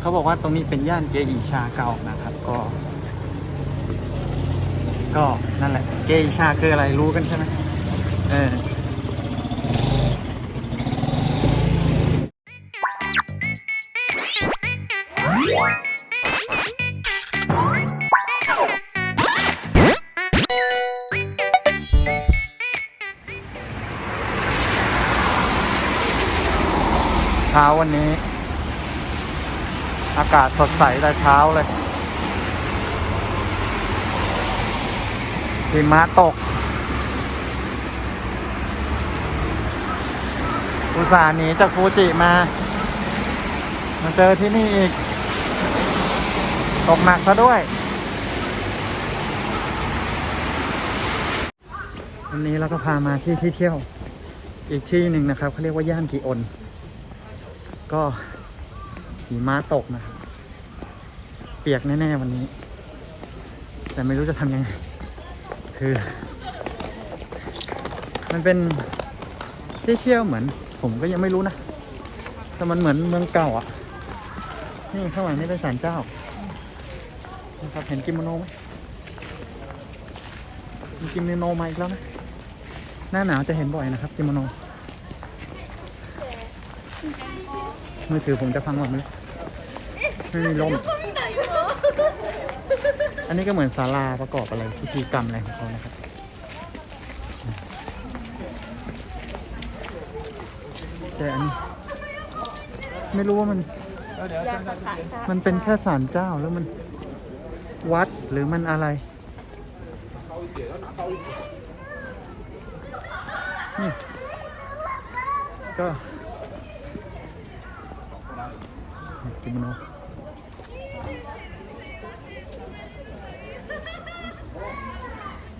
เขาบอกว่าตรงนี้เป็นย่านเกอีชาเก่านะครับ ก็ ก็นั่นแหละ เกอีชาคืออะไรรู้กันใช่ไหมเออเช้าวันนี้ อากาศสดใสแต่เช้าเลยหิมะตก อุตส่าห์หนีจากฟูจิมา มาเจอที่นี่อีก ตกหนักซะด้วย วันนี้เราก็พามาที่ที่เที่ยว อีกที่หนึ่งนะครับเขาเรียกว่าย่านกีอน ก็ หิมะตกนะครับเปียกแน่ๆวันนี้ แต่ไม่รู้จะทำยังไง คือ มันเป็นที่เที่ยวเหมือน ผมก็ยังไม่รู้นะ แต่มันเหมือนเมืองเก่าอะ นี่ข้างหลังนี่เป็นศาลเจ้านะครับเห็นกิโมโนไหมมีกิโมโนมาอีกแล้วนะ หน้าหนาวจะเห็นบ่อยนะครับกิโมโนมือถือผมจะพังหมดเลย ไม่มีลมอันนี้ก็เหมือนศาลาประกอบอะไรพิธีกรรมอะไรของเขานะครับแต่อันนี้ ไม่รู้ว่ามัน มันเป็นแค่ศาลเจ้าแล้วมันวัดหรือมันอะไร นี่ ก็กิโมโน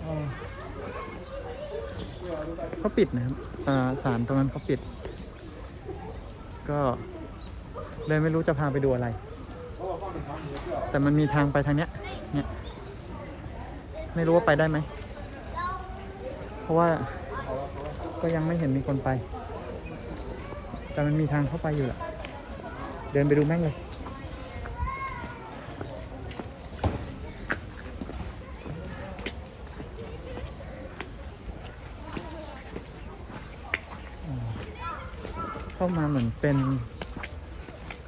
อ๋อ เขาปิดนะครับอ่าสารตรงนั้นเขาปิด ก็เลยไม่รู้จะพาไปดูอะไร แต่มันมีทางไปทางเนี้ย เนี่ย ไม่รู้ว่าไปได้ไหม เพราะว่าก็ยังไม่เห็นมีคนไป แต่มันมีทางเข้าไปอยู่แหละ เดินไปดูแม่งเลย เข้ามาเหมือนเป็น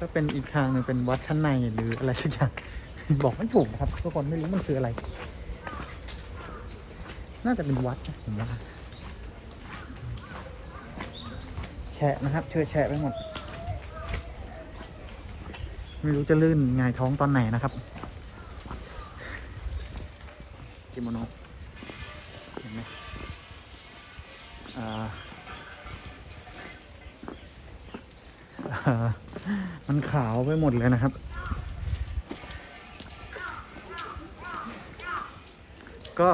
ก็เป็นอีกทางหนึ่งเป็นวัดชั้นในหรืออะไรสักอย่าง บอกไม่ถูกนะครับทุกคนไม่รู้มันคืออะไร น่าจะเป็นวัดนะผมว่าแฉะนะครับเชื่อแฉะไปหมด ไม่รู้จะลื่นหงายท้องตอนไหนนะครับ มันขาวไปหมดเลยนะครับ ก็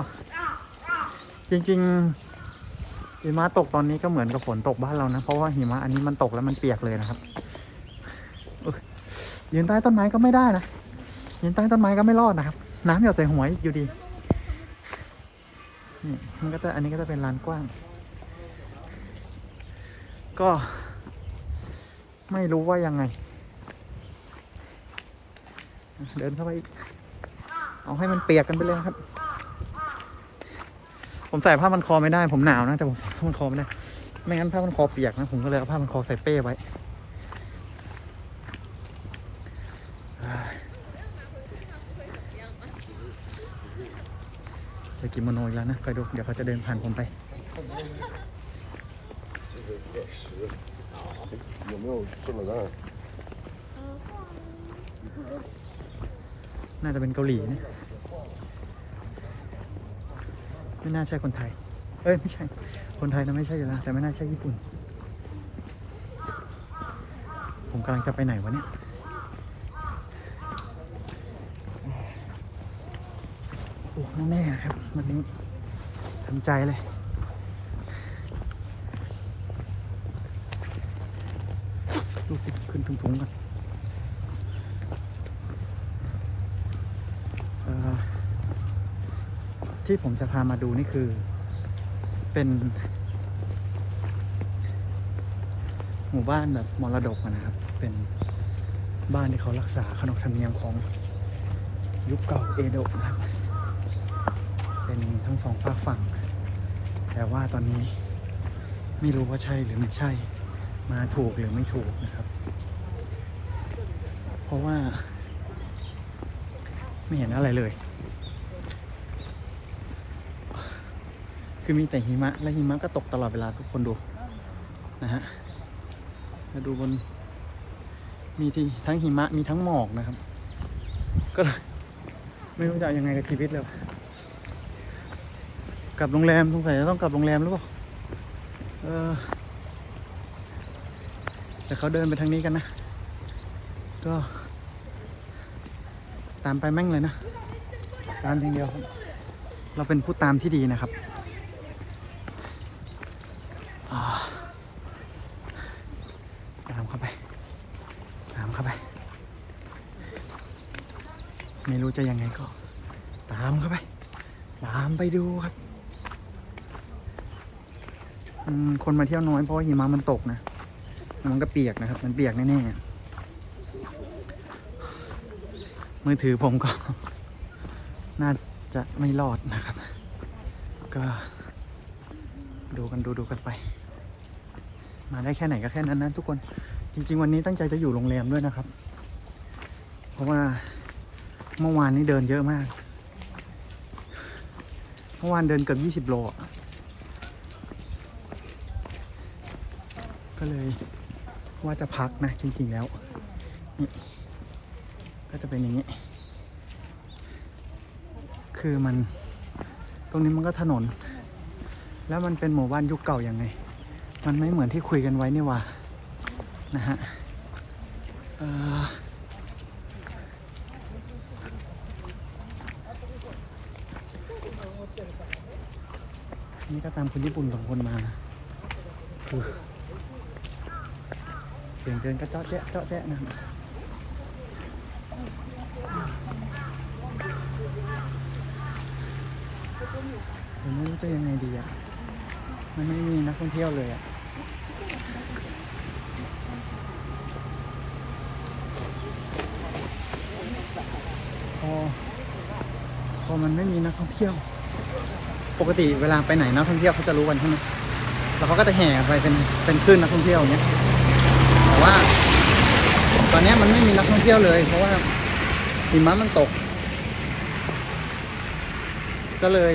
จริงๆหิมะตกตอนนี้ก็เหมือนกับฝนตกบ้านเรานะ เพราะว่าหิมะอันนี้มันตกแล้วมันเปียกเลยนะครับยยืนใต้ต้นไม้ก็ไม่ได้นะยืนใต้ต้นไม้ก็ไม่รอดนะครับ น้ำหยดใส่หัวอยู่ดีนี่มันก็จะอันนี้ก็จะเป็นลานกว้าง ก็ ไม่รู้ว่ายังไง เดินเข้าไปเอาให้มันเปียกกันไปเลยครับ ผมใส่ผ้ามันคอไม่ได้ ผมหนาวนะแต่ผมใส่ผ้ามันคอไม่ได้ไม่งั้นผ้ามันคอเปียกนะ ผมก็เลยเอาผ้ามันคอใส่เป้ไว้จะกินโมโนอีกแล้วนะคอยดู เดี๋ยวเขาจะเดินผ่านผมไป 有没有这么干？ น่าจะเป็นเกาหลีนะ ไม่น่าใช่คนไทย เอ้ย ไม่ใช่ คนไทยนะไม่ใช่อยู่แล้ว แต่ไม่น่าใช่ญี่ปุ่น ผมกำลังจะไปไหนวะเนี่ย โอ้แน่ๆนะครับ วันนี้ทำใจเลย งกันที่ผมจะพามาดูนี่คือ เป็น หมู่บ้านแบบมรดกนะครับ เป็นบ้านที่เขารักษาขนบธรรมเนียมของยุคเก่าเอโดะนะครับ เป็นทั้งสองฝากฝั่ง แต่ว่าตอนนี้ไม่รู้ว่าใช่หรือไม่ใช่ มาถูกหรือไม่ถูกนะครับ เพราะว่า ไม่เห็นอะไรเลย คือมีแต่หิมะ และหิมะก็ตกตลอดเวลาทุกคนดู นะฮะแล้วดูบน มีที่ทั้งหิมะมีทั้งหมอกนะครับ ก็ไม่รู้จะยังไงกับชีวิตเลยกลับโรงแรมสงสัยจะต้องกลับโรงแรมหรือเปล่าเออแต่เขาเดินไปทางนี้กันนะ ก็ ตามไปแม่งเลยนะตามอย่างเดียวครับเราเป็นผู้ตามที่ดีนะครับตามเข้าไป ตามเข้าไป ไม่รู้จะยังไงก็ ตามเข้าไป ตามไปดูครับคนมาเที่ยวน้อยเพราะว่าหิมะมันตกนะ มันก็เปียกนะครับ มันเปียกแน่ๆ มือถือผมก็ น่าจะไม่รอดนะครับ ก็ดูกันดูดูกันไป มาได้แค่ไหนก็แค่นั้นนะทุกคนจริง ๆ วันนี้ตั้งใจจะอยู่โรงแรมด้วยนะครับ เพราะว่าเมื่อวานนี้เดินเยอะมาก เมื่อวานเดินเกือบยี่สิบโลก็เลยว่าจะพักนะจริง ๆ แล้วนี่ ก็จะเป็นอย่างนี้ คือมันตรงนี้มันก็ถนน แล้วมันเป็นหมู่บ้านยุคเก่าอยังไง มันไม่เหมือนที่คุยกันไว้นี่ว่านะฮะอ่อนี่ก็ตามคนญี่ปุ่นสองคนมานะคือเสียงเดินก็เจาะแจ๊ะเจาะแจ๊ะนะครับ ผมไม่รู้จะยังไงดีอะ มันไม่มีนักท่องเที่ยวเลยอะ พอ พอมันไม่มีนักท่องเที่ยว ปกติเวลาไปไหนนักท่องเที่ยวเขาจะรู้กันใช่ไหมแล้วเขาก็จะแห่ไปเป็นเป็นคลื่นนักท่องเที่ยวอย่างเงี้ย แต่ว่า ตอนนี้มันไม่มีนักท่องเที่ยวเลย เพราะว่าหิมะมันตก ก็เลย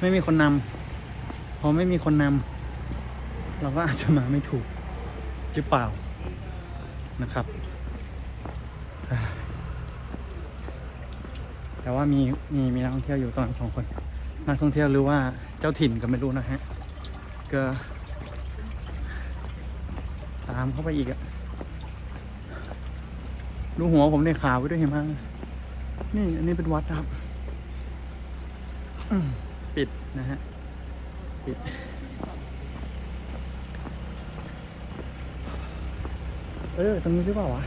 ไม่มีคนนำพอไม่มีคนนำเราก็อาจจะมาไม่ถูกหรือเปล่านะครับ แต่ว่ามีมีมีนักท่องเที่ยวอยู่ตอนนั้นสองคน นักท่องเที่ยวหรือว่าเจ้าถิ่นก็ไม่รู้นะฮะก็ตามเข้าไปอีกอะดูหัวผมในขาวไปด้วยเห็นไหมนี่อันนี้เป็นวัดนะครับ อืม ปิดนะฮะ ปิด เออ ตรงนี้หรือเปล่าวะ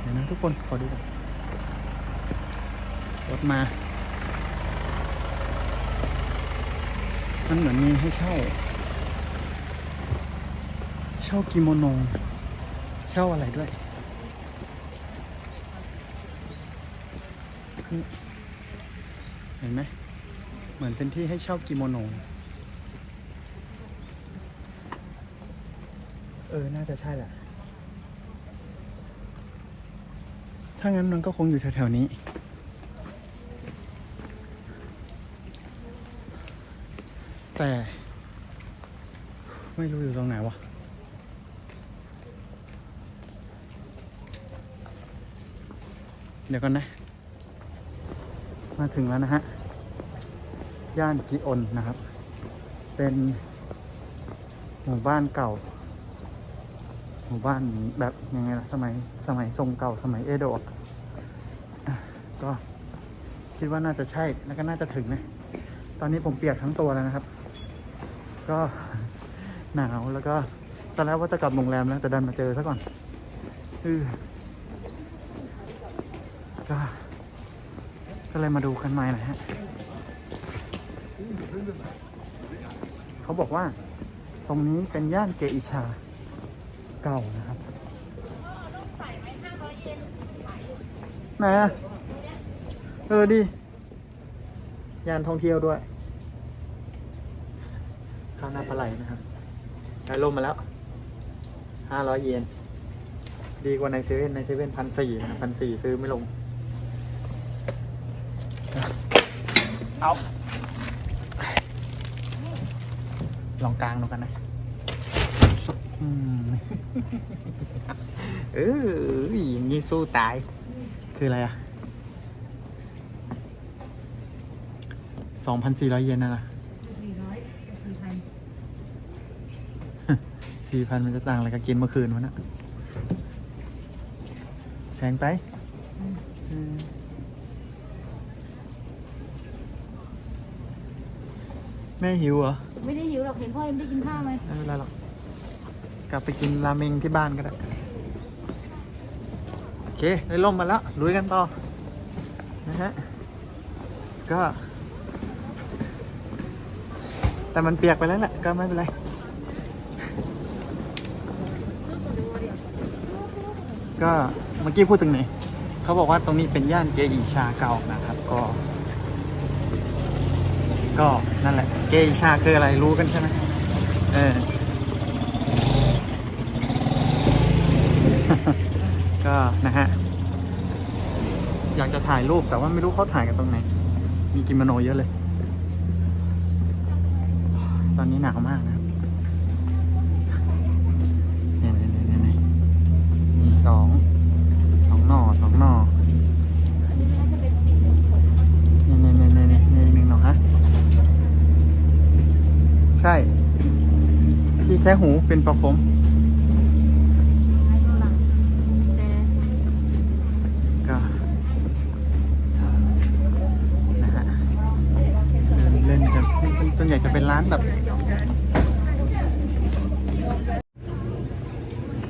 เดี๋ยวนะทุกคน ขอดูก่อนรถมา มันเหมือนมีให้เช่า เช่ากิโมโน เช่าอะไรด้วย นี่เห็นไหมเหมือนเป็นที่ให้เช่ากิโมโน เออ น่าจะใช่แหละ ถ้างั้นมันก็คงอยู่แถวๆนี้ แต่ ไม่รู้อยู่ตรงไหนวะเดี๋ยวก่อนนะ มาถึงแล้วนะฮะ ย่านกิออนนะครับ เป็นหมู่บ้านเก่า หมู่บ้านแบบยังไงล่ะสมัยสมัยทรงเก่าสมัยเอโดะอะก็คิดว่าน่าจะใช่แล้วก็น่าจะถึงนะ ตอนนี้ผมเปียกทั้งตัวแล้วนะครับ ก็หนาวแล้วก็ตอนแรกว่าจะกลับโรงแรมแล้วแต่ดันมาเจอซะก่อนอือก็ ก็เลยมาดูกันใหม่นะฮะ เขาบอกว่า ตรงนี้เป็นย่านเกอิชาเก่านะครับไหนอะเออดีย่านท่องเที่ยวด้วย ข้าวหน้าปลาไหลนะครับได้ลมมาแล้วห้าร้อยเยน ดีกว่าในเซเว่นในเซเว่นพันสี่นะพันสี่ซื้อไม่ลง เอา ลองกลางดูกันนะอืมเอออย่างนี้สู้ตาย คืออะไรอะสองพันสี่ร้อยเยนนะล่ะสี่ร้อยกับสี่พันสี่พันมันจะต่างอะไรกับกินเมื่อคืนวะนะแพงไป อืม แม่หิวเหรอ ไม่ได้หิวหรอก เห็นพ่อยังไม่ได้กินข้าวไหมไม่เป็นไรหรอก กลับไปกินราเมงที่บ้านก็ได้ โอเค ได้ล่มมาแล้ว ลุยกันต่อ นะฮะ ก็ แต่มันเปียกไปแล้วแหละ ก็ไม่เป็นไร ก็เมื่อกี้พูดถึงไหน เขาบอกว่าตรงนี้เป็นย่านเกอิชาเก่านะครับ ก็ ก็นั่นแหละ เกอิชาคืออะไรรู้กันใช่ไหมเออ ก็นะฮะ อยากจะถ่ายรูปแต่ว่าไม่รู้เขาถ่ายกันตรงไหน มีกิโมโนเยอะเลย ตอนนี้หนาวมากนะครับเนี่ยเนี่ยเนี่ยเนี่ยมีสอง สองหน่อสองหน่อเนี่ยเนี่ยเนี่ยเนี่ยเนี่ยเนี่ยหนึ่งหน่อฮะ ใช่ ที่แค่หูเป็นประคมก็นะฮะเดินเล่นกันส่วนใหญ่จะเป็นร้านแบบ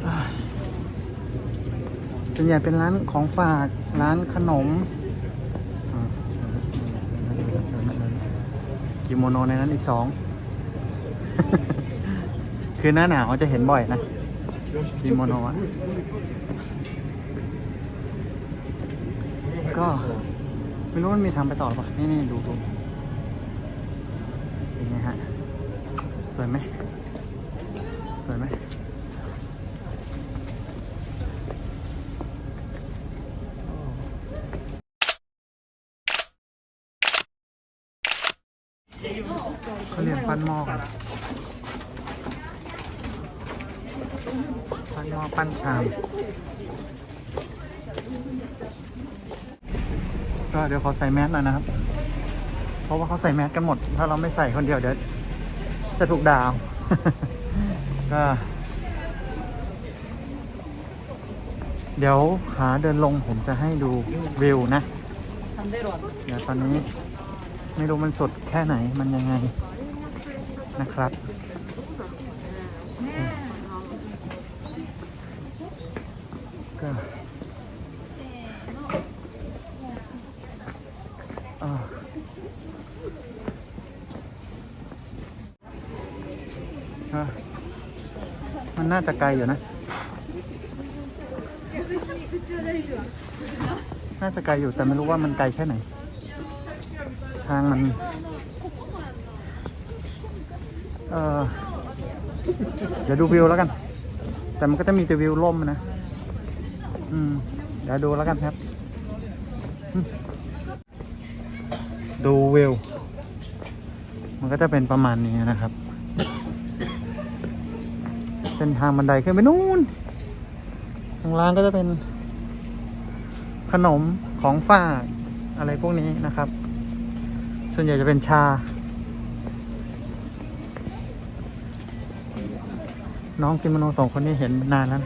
อ่าส่วนใหญ่เป็นร้านของฝาก ร้านขนม กิโมโนในนั้นอีกสอง คือหน้าหนาวจะเห็นบ่อยนะกิโมโนะก็ ไม่รู้มันมีทางไปต่อหรือเปล่านี่นี่ดูดูเป็นไงฮะ สวยไหม สวยไหม เขาเรียนปั้นหม้อกันปั้นหม้อปั้นชาม ก็เดี๋ยวขอใส่แมสหน่อยนะครับ เพราะว่าเขาใส่แมสกันหมด ถ้าเราไม่ใส่คนเดียวเดี๋ยวจะถูกด่าเอาก็เดี๋ยวขาเดินลงผมจะให้ดูวิวนะทำได้หรอเดี๋ยวตอนนี้ ไม่รู้มันสดแค่ไหนมันยังไงนะครับ ก็มันน่าจะไกลอยู่นะ น่าจะไกลอยู่แต่ไม่รู้ว่ามันไกลแค่ไหน ทางมัน เออเดี๋ยวดูวิวแล้วกัน แต่มันก็จะมีแต่วิวล่มนะ อืม เดี๋ยวดูแล้วกันครับ ดูวิว มันก็จะเป็นประมาณนี้นะครับ เป็นทางบันไดขึ้นไปนู่นทางร้านก็จะเป็นขนมของฝากอะไรพวกนี้นะครับ ส่วนใหญ่จะเป็นชา น้องกิมโนสองคนนี้เห็นนานแล้ว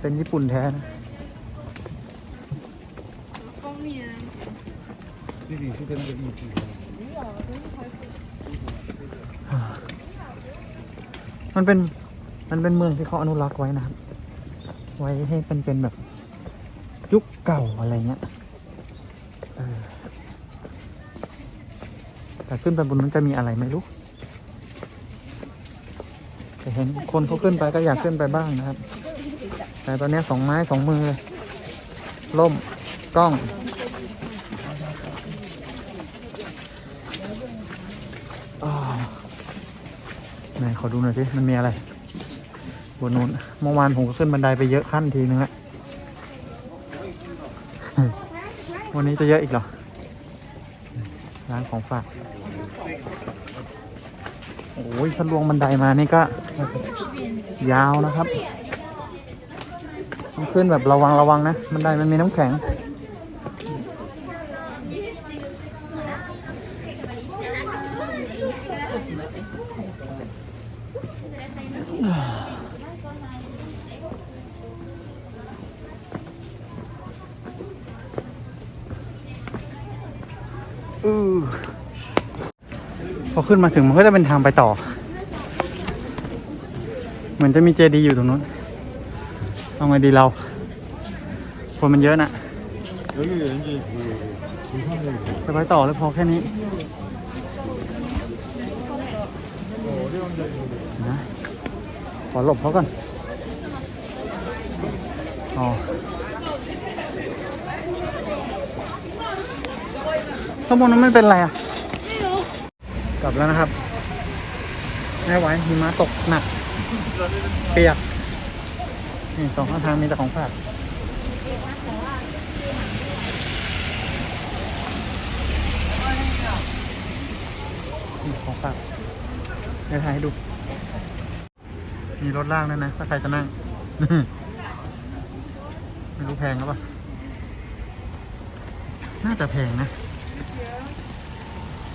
เป็นญี่ปุ่นแท้นะมันเป็นมันเป็นเมืองที่เขาอนุรักษ์ไว้นะครับ ไว้ให้เป็นเป็นแบบยุคเก่าอะไรเงี้ย แต่ขึ้นไปบนนั้นจะมีอะไรไม่รู้แต่เห็นคนเขาขึ้นไปก็อยากขึ้นไปบ้างนะครับ แต่ตอนนี้สองไม้สองมือเลยล่มกล้องอไหนขอดูหน่อยสิ มันมีอะไรบนนู้นเมื่อวานผมก็ขึ้นบันไดไปเยอะขั้นทีนึงละวันนี้จะเยอะอีกเหรอ ร้านของฝากโอ้ยถ้าลวงบันไดมานี่ก็ ยาวนะครับ ต้องขึ้นแบบระวังระวังนะ บันไดมันมีน้ำแข็ง ขึ้นมาถึงมันก็จะเป็นทางไปต่อ เหมือนจะมีเจดีย์อยู่ตรงนู้นเอาไงดีเรา คนมันเยอะนะจะไปต่อแล้วพอแค่นี้นะขอหลบเขาก่อนอ๋อข้างบนนั้นไม่เป็นไรอะ กลับแล้วนะครับไม่ไหวหิมะตกหนัก เปียกนี่สองข้างทางมีแต่ของฝากนี่ของฝากเดี๋ยวถ่ายให้ดู มีรถล่างด้วยนะ ถ้าใครจะนั่ง ไม่รู้แพงหรือเปล่า น่าจะแพงนะ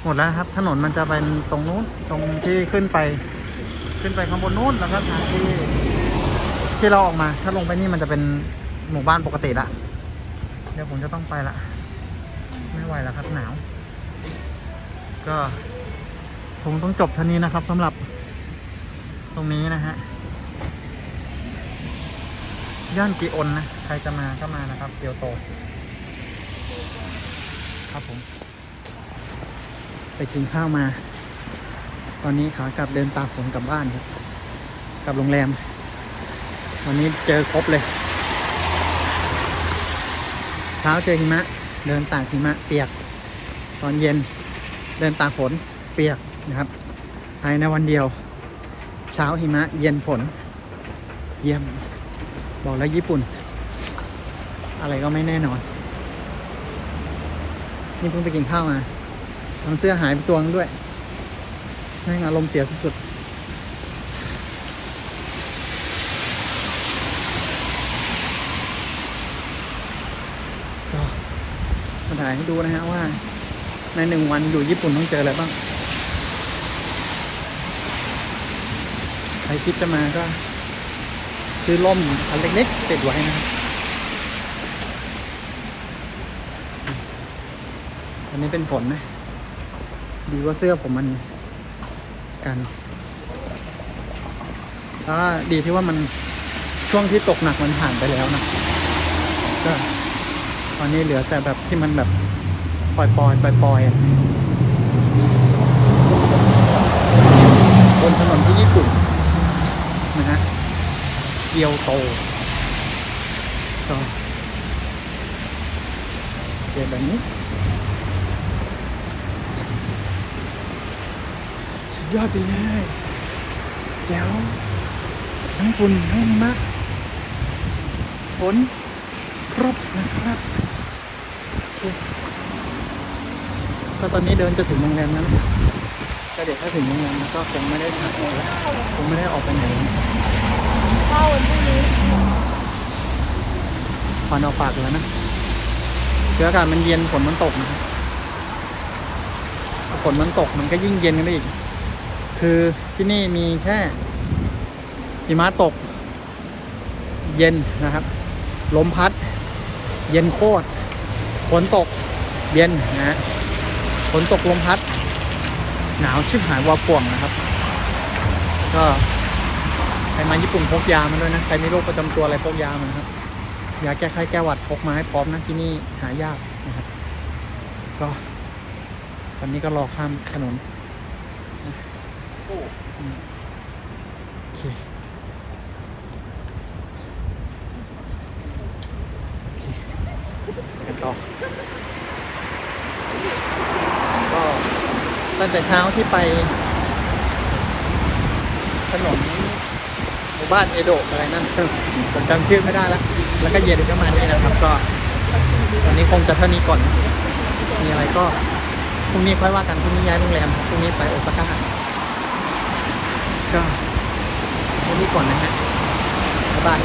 มดแล้วครับ ถนนมันจะเป็นตรงนู้นตรงที่ขึ้นไป ขึ้นไปข้างบนนู้นแล้วก็ทางที่ที่เราออกมา ถ้าลงไปนี่มันจะเป็นหมู่บ้านปกติละเดี๋ยวผมจะต้องไปละไม่ไหวแล้วครับหนาว ก็คงต้องจบท่านี้นะครับสำหรับตรงนี้นะฮะย่านกีออนนะ ใครจะมาก็มานะครับ เกียวโต ครับผม ไปกินข้าวมา ตอนนี้ขากลับเดินตากฝนกลับบ้านครับกลับโรงแรม วันนี้เจอครบเลย เช้าเจอหิมะ เดินตากหิมะเปียก ตอนเย็นเดินตากฝนเปียกนะครับภายในวันเดียว เช้าหิมะ เย็นฝน เยี่ยม บอกแล้วญี่ปุ่น อะไรก็ไม่แน่นอน นี่เพิ่งไปกินข้าวมา ทำเสื้อหายไปตัวนึงด้วยแม่งอารมณ์เสียสุดๆก็มาถ่ายให้ดูนะฮะว่า ในหนึ่งวันอยู่ญี่ปุ่นต้องเจออะไรบ้าง ใครคิดจะมาก็ ซื้อล่มอันเล็กๆติดไว้นะครับอันนี้เป็นฝนนะ ดีว่าเสื้อผมมันกันแล้วก็ดีที่ว่ามันช่วงที่ตกหนักมันผ่านไปแล้วนะก็ตอนนี้เหลือแต่แบบที่มันแบบปล่อยๆปล่อยปล่อยๆอะบนถนนที่ญี่ปุ่นนะฮะเกียวโตก็เจอแบบนี้ ดยอดไปเลยแจ๋วทั้งฝุ่นทั้งหิมะฝนครบนะครับก็ตอนนี้เดินจะถึงโรงแรมแล้วนะก็เดี๋ยวถ้าถึงโรงแรมก็คงไม่ได้พักแล้วคงไม่ได้ออกไปไหนข้าววันพรุ่งนี้ควันออกปากแล้วนะคืออากาศมันเย็นฝนมันตกนะฝนมันตกมันก็ยิ่งเย็นกันไปอีก คือที่นี่มีแค่หิมะตก เย็นนะครับ ลมพัด เย็นโคตรฝนตกเย็นนะฮะฝนตกลมพัด หนาวชิบหายวาป่วงนะครับ ก็ใครมาญี่ปุ่นพกยามาด้วยนะใครมีโรคประจำตัวอะไรพกยามานะครับยาแก้ไข้แก้หวัดพกมาให้พร้อมนะที่นี่หายากนะครับ ก็วันนี้ก็รอข้ามถนน โอเคโอเคไปกันต่อก็ตั้งแต่เช้าที่ไปถนนหมู่บ้านเอโดะอะไรนั่นผมจำชื่อไม่ได้แล้ว แล้วก็เย็นก็มานี่นะครับ ก็วันนี้คงจะเท่านี้ก่อน มีอะไรก็พรุ่งนี้ค่อยว่ากันพรุ่งนี้ย้ายโรงแรมพรุ่งนี้ไปโอซาก้า ก็แค่นี้ก่อนนะฮะบ๊ายบาย